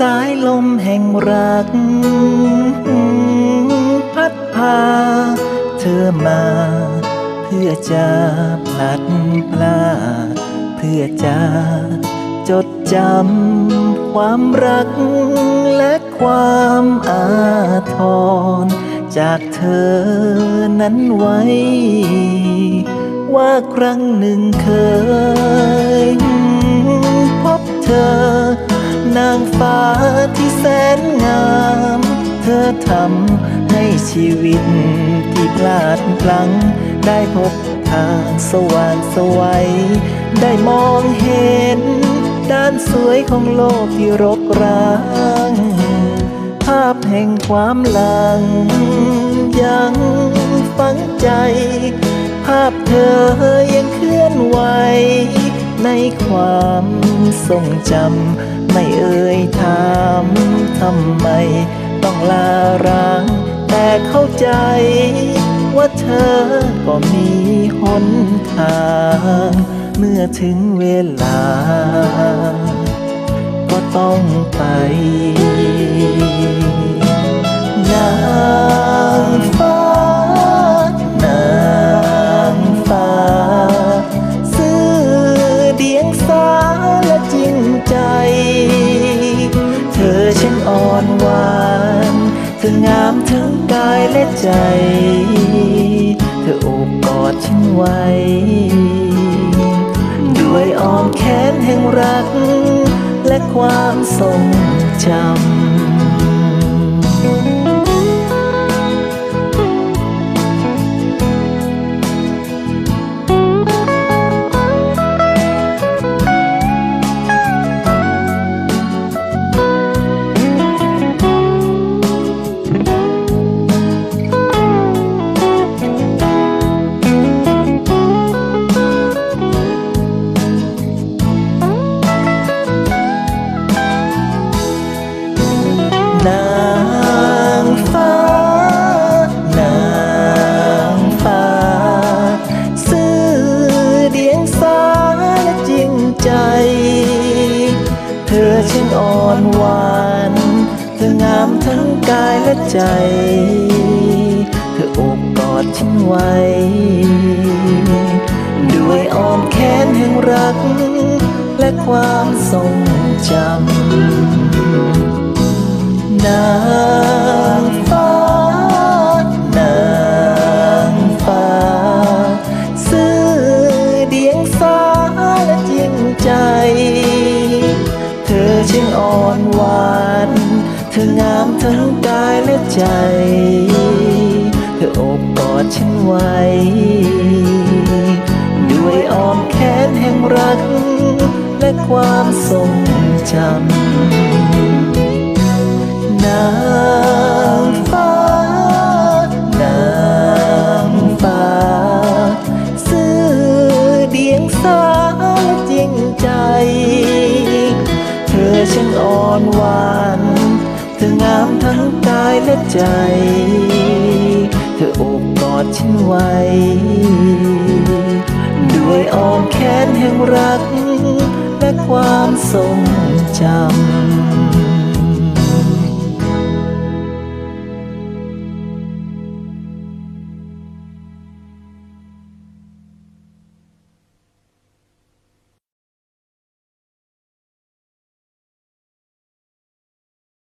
สายลมแห่งรัก พัดพา เธอมา เพื่อจะพลัดพลาเพื่อจะจดจำความรักและความอาทร จากเธอนั้นไว้ ว่าครั้งหนึ่งเคย พบเธอ นางฟ้าที่แสนงาม เธอทำให้ชีวิตที่พลาดพลั้ง ได้พบทางสว่างสวัย ได้มองเห็น ด้านสวยของโลกที่รกร้าง ภาพแห่งความหลัง ยังฝังใจ ภาพเธอยังเคลื่อนไหวในความทรงจำ ไม่เอ่ยถามทำไม ต้องลาร้าง แต่เข้าใจ ว่าเธอก็มีหนทาง เมื่อถึงเวลา ก็ต้องไปนา ใจ เธอโอบกอดฉันไว้ ด้วยอ้อมแขนแห่งรัก และความทรงจำ นางฟ้า นางฟ้า ซื่อเดียงสาและจริงใจ เธอช่างอ่อนหวาน เธองามทั้งกายและใจ เธออบกอดฉันไว้ ด้วยอ้อมแขนแห่งรัก และความทรงจำ นางฟ้านางฟ้า ซื่อเดียงสาและจริงใจ เธอช่างอ่อนหวาน เธองามทั้งกายและใจ เธออบกอดฉันไว้ ด้วยอ้อมแขนแห่งรัก และความทรงจำ นางฟ้านางฟ้าซื่อเดียงสาและจริงใจ เธอช่างอ่อนหวานเธองามทั้งกายและใจ เธอโอบกอดฉันไว้ ด้วยอ้อมแขนแห่งรัก และความทรงจำ